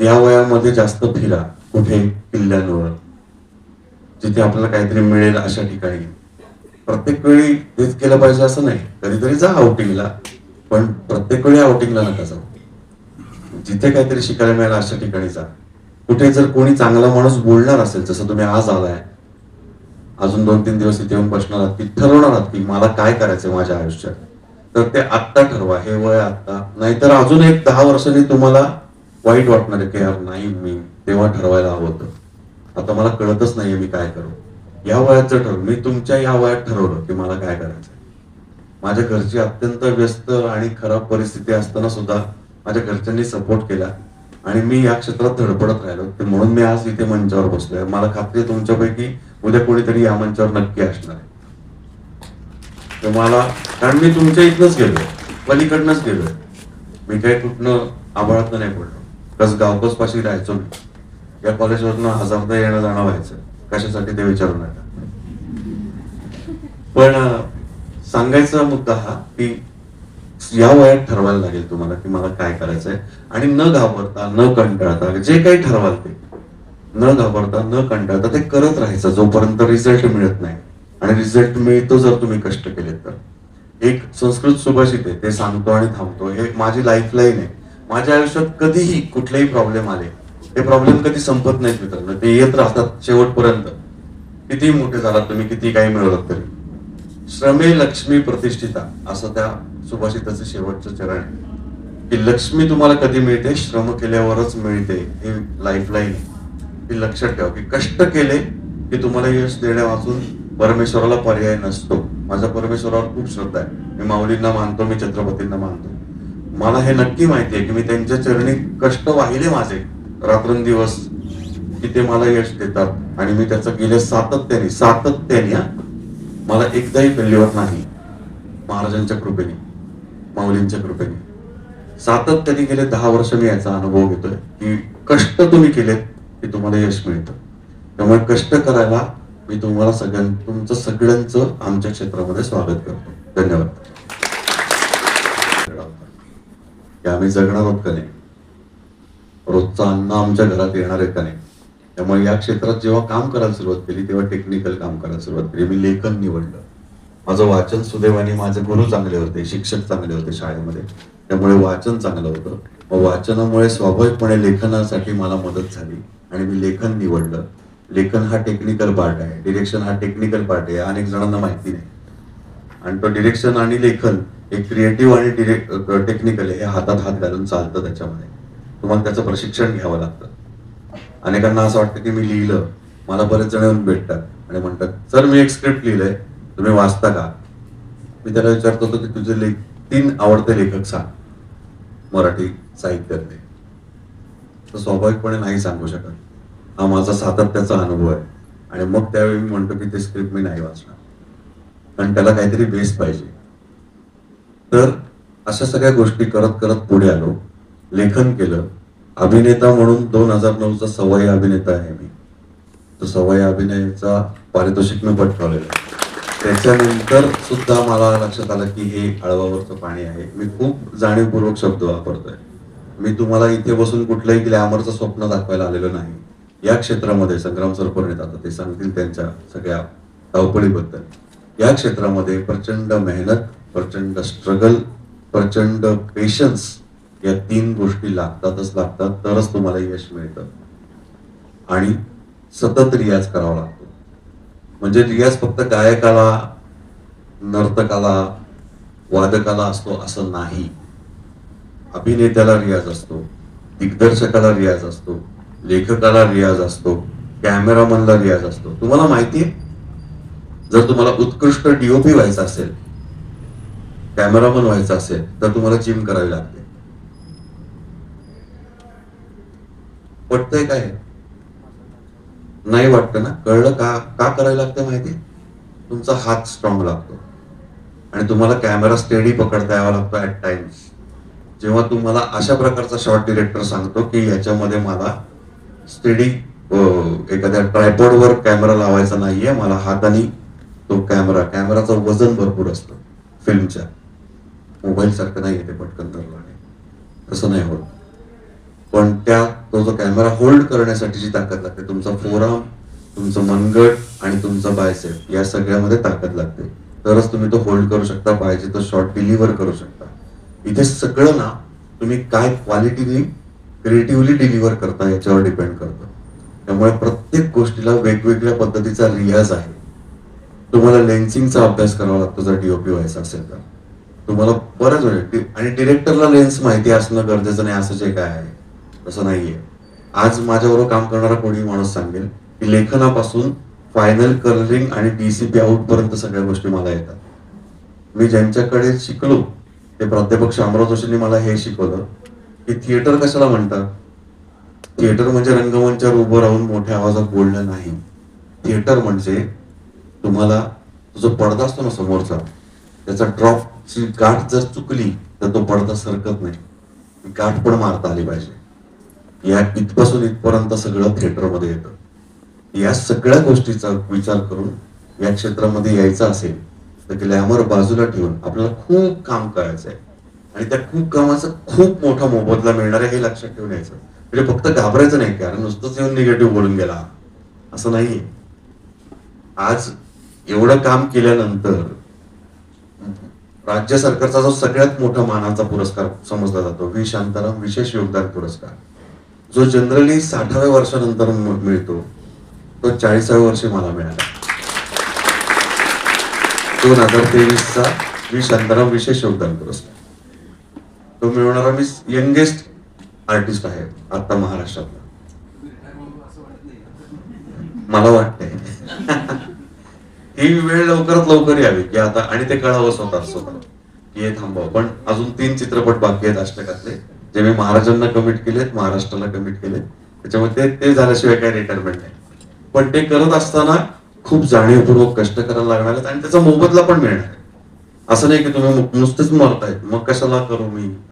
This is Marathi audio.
या वयामध्ये जास्त फिरा कुठे? किल्ल्यांवर. जिथे आपल्याला काहीतरी मिळेल अशा ठिकाणी. प्रत्येक वेळी तेच केलं पाहिजे असं नाही. कधीतरी जा आउटिंगला पण प्रत्येक वेळी आउटिंगला नका जाऊ. जिथे काहीतरी शिकायला मिळालं अशा ठिकाणी जा. कुठे जर कोणी चांगला माणूस बोलणार असेल जसं तुम्ही आज आलाय. अजून दोन तीन दिवस इथे येऊन बसणार आहात की ठरवणार आहात की मला काय करायचंय माझ्या आयुष्यात? तर ते आत्ता ठरवा. हे वय आत्ता. नाहीतर अजून एक दहा वर्षांनी तुम्हाला वाईट वाटणार आहे की यार नाही मी तेव्हा ठरवायला हवं होतं. आता मला कळतच नाहीये मी काय करू. या वयाचं ठरवलं मी तुमच्या या वयात ठरवलं की मला काय करायचंय. माझ्या घरची अत्यंत व्यस्त आणि खराब परिस्थिती असताना सुद्धा माझ्या घरच्यांनी सपोर्ट केला आणि मी या क्षेत्रात धडपडत राहिलो. ते म्हणून मी आज इथे मंचावर बसलोय. मला खात्री तुमच्यापैकी उद्या कोणीतरी या मंचावर नक्की असणार आहे. तर मला कारण मी तुमच्या इथनच गेलोय. पलीकडनंच गेलोय. मी काही कुठनं आभाळात नाही पडलो. कस गावकस पाशी राहायचो मी या कॉलेजवरनं हजारदा येणं जाणं व्हायचं. कशासाठी ते विचारू नका. पण सांगायचा मुद्दा हा की या वयात ठरवायला लागेल तुम्हाला की मला काय करायचंय आणि न घाबरता न कंटाळता जे काही ठरवाल ते. न घाबरता न कंटाळता ते करत राहायचं जोपर्यंत रिझल्ट मिळत नाही. आणि रिझल्ट मिळतो जर तुम्ही कष्ट केले तर. एक संस्कृत सुभाषित आहे ते सांगतो आणि थांबतो. हे माझी लाईफ लाईन आहे. माझ्या आयुष्यात कधीही कुठलेही प्रॉब्लेम आले ते प्रॉब्लेम कधी संपत नाहीत मित्रांनो. ते येत राहतात शेवटपर्यंत. कितीही मोठे झालात तुम्ही किती काही मिळवलात तरी. श्रमे लक्ष्मी प्रतिष्ठिता असं त्या सुभाषिताचं शेवटचं चरण आहे. की लक्ष्मी तुम्हाला कधी मिळते? श्रम केल्यावरच मिळते. हे लाईफ लाईन हे लक्षात ठेवा. की कष्ट केले की तुम्हाला यश देण्यापासून परमेश्वराला पर्याय नसतो. माझा परमेश्वरावर खूप श्रद्धा आहे. मी माऊलींना मानतो मी छत्रपतींना मानतो. मला हे नक्की माहिती आहे की मी त्यांच्या चरणी कष्ट वाहिले माझे. रात्रंदिवस की ते मला यश देतात आणि मी त्याचं गेले सातत्याने सातत्याने मला एकदाही फेल्युअर नाही. महाराजांच्या कृपेने माऊलींच्या कृपेने. सातत्याने गेले दहा वर्ष मी याचा अनुभव घेतोय की कष्ट तुम्ही केलेत की तुम्हाला यश मिळतं. त्यामुळे कष्ट करायला मी तुम्हाला सगळ्यां तुमचं सगळ्यांचं आमच्या क्षेत्रामध्ये स्वागत करतो. धन्यवाद. की आम्ही जगणार आहोत का नाही? रोजचा अन्न आमच्या घरात येणार आहे का नाही? त्यामुळे या क्षेत्रात जेव्हा काम करायला सुरुवात केली तेव्हा टेक्निकल काम करायला सुरुवात केली. मी लेखन निवडलं. माझं वाचन सुदैवाने माझे गुरु चांगले होते शिक्षक चांगले होते शाळेमध्ये. त्यामुळे वाचन चांगलं होतं. मग वाचनामुळे स्वाभाविकपणे लेखनासाठी मला मदत झाली आणि मी लेखन निवडलं. लेखन हा टेक्निकल पार्ट आहे. डिरेक्शन हा टेक्निकल पार्ट आहे. अनेक जणांना माहिती नाही. आणि तो डिरेक्शन आणि लेखन एक क्रिएटिव्ह आणि डिरेक्ट टेक्निकल हे हातात हात घालून चालतं त्याच्यामध्ये. तुम्हाला त्याचं प्रशिक्षण घ्यावं लागतं. अनेकांना असं वाटतं की मी लिहिलं मला बरेच जण येऊन भेटतात आणि म्हणतात सर मी एक स्क्रिप्ट लिहिलंय तुम्ही वाचता का? मी त्याला विचारत होतो की तुझे लेख तीन आवडते लेखक सांग मराठी साहित्यातले. तर स्वाभाविकपणे नाही सांगू शकत. हा माझा सातत्याचा अनुभव आहे. आणि मग त्यावेळी मी म्हणतो की ते स्क्रिप्ट मी नाही वाचणार. कारण त्याला काहीतरी बेस पाहिजे. तर अशा सगळ्या गोष्टी करत करत पुढे आलो. लेखन केलं. अभिनेता म्हणून दोन हजार नऊचा सवय अभिनेता आहे मी. तो सवय अभिनयाचा पारितोषिक मी पटकावलेला त्याच्यानंतर सुद्धा मला लक्षात आलं की हे आळवावरचं पाणी आहे. मी खूप जाणीवपूर्वक शब्द वापरतोय. मी तुम्हाला इथे बसून कुठलंही ग्लॅमरचं स्वप्न दाखवायला आलेलं नाही. या क्षेत्रामध्ये संग्राम सर पण आता ते सांगतील त्यांच्या सगळ्या धावपळीबद्दल. या क्षेत्रामध्ये प्रचंड मेहनत प्रचंड स्ट्रगल प्रचंड पेशन्स या तीन गोष्टी लागतातच लागतात तरच तुम्हाला यश मिळतं. आणि सतत रियाज करावा लागतो. म्हणजे रियाज फक्त गायकाला नर्तकाला वादकाला असतो असं नाही. अभिनेत्याला रियाज असतो दिग्दर्शकाला रियाज असतो लेखकाला रियाज असतो कॅमेरामनला रियाज असतो. तुम्हाला माहितीये? जर तुम्हाला उत्कृष्ट डीओपी व्हायचं असेल कॅमेरामन व्हायचं असेल तर तुम्हाला जिम करावी लागते. पटतंय काय? नाही वाटतं ना? कळलं का? का करायला लागतं माहिती? तुमचा हात स्ट्रॉंग लागतो. आणि तुम्हाला कॅमेरा स्टेडी पकडता यावा लागतो ऍट टाइम्स जेव्हा तुम्हाला अशा प्रकारचा शॉर्ट डिरेक्टर सांगतो की याच्यामध्ये मला स्टेडी एखाद्या ट्रायपॉडवर कॅमेरा लावायचा नाहीये मला हाताने तो कॅमेरा कॅमेराचं वजन भरपूर असतं फिल्मच्या मोबाईल सारखं नाही ते पटकन धरलं तसं नाही होत. पण त्या तो जो कॅमेरा होल्ड करण्यासाठी जी ताकद लागते तुमचा फोराम तुमचं मनगट आणि तुमचा बायसेप या सगळ्यामध्ये ताकद लागते. तरच तुम्ही तो होल्ड करू शकता पाहिजे तो शॉट डिलिव्हर करू शकता. इथे सगळं ना तुम्ही काय क्वालिटीनी क्रिएटिव्हली डिलिव्हर करता याच्यावर डिपेंड करतं. त्यामुळे प्रत्येक गोष्टीला वेगवेगळ्या पद्धतीचा रियाज आहे. तुम्हाला लेन्सिंगचा अभ्यास करावा लागतो जर डीओपी व्हायचा असेल तर. तुम्हाला बरंच वेळ आणि डिरेक्टरला लेन्स माहिती असणं गरजेचं नाही असं जे काय आहे तसं नाहीये. आज माझ्याबरोबर काम करणारा कोणी माणूस सांगेल की लेखनापासून फायनल कलरिंग आणि डीसीपी आउट पर्यंत सगळ्या गोष्टी मला येतात. मी ज्यांच्याकडे शिकलो ते प्राध्यापक शामराव जोशींनी मला हे शिकवलं की थिएटर कशाला म्हणतात? थिएटर म्हणजे रंगमंचावर उभं राहून मोठ्या आवाजात बोलणं नाही. थिएटर म्हणजे तुम्हाला जो पडदा असतो ना समोरचा त्याचा ड्रॉपची गाठ जर चुकली तर तो पडता सरकत नाही. गाठ पण मारता आली पाहिजे. या इथपासून इथपर्यंत सगळं थिएटरमध्ये येतं. या सगळ्या गोष्टीचा विचार करून या क्षेत्रामध्ये यायचं असेल तर ग्लॅमर बाजूला ठेवून आपल्याला खूप काम करायचं आहे. आणि त्या खूप कामाचा खूप मोठा मोबदला मिळणार आहे हे लक्षात ठेवून यायचं. म्हणजे फक्त घाबरायचं नाही कारण नुसतंच येऊन निगेटिव्ह बोलून गेला. असं नाहीये. आज एवढं काम केल्यानंतर राज्य सरकारचा जो सगळ्यात मोठा मानाचा पुरस्कार समजला जातो व्ही शांताराम विशेष योगदान पुरस्कार. जो जनरली साठाव्या वर्षानंतर मिळतो तो चाळीसाव्या वर्षी मला मिळाला. दोन हजार तेवीसचा व्ही शांताराम विशेष योगदान पुरस्कार. तो मिळवणारा मी यंगेस्ट आर्टिस्ट आहे आता महाराष्ट्रातला. मला वाटतंय. ही वेळ लवकरात लवकर यावी की आता आणि ते कळावं स्वतः स्वतः. की हे थांबावं. पण अजून तीन चित्रपट बाकी आहेत अष्टकातले. जे मी महाराजांना कमिट केलेत महाराष्ट्राला कमिट केले त्याच्यामुळे ते ते झाल्याशिवाय काही रिटायरमेंट नाही. पण ते करत असताना खूप जाणीवपूर्वक कष्ट करायला लागणार आहेत आणि त्याचा मोबदला पण मिळणार असं नाही की तुम्ही नुसतेच मरतायत. मग कशाला करू मी?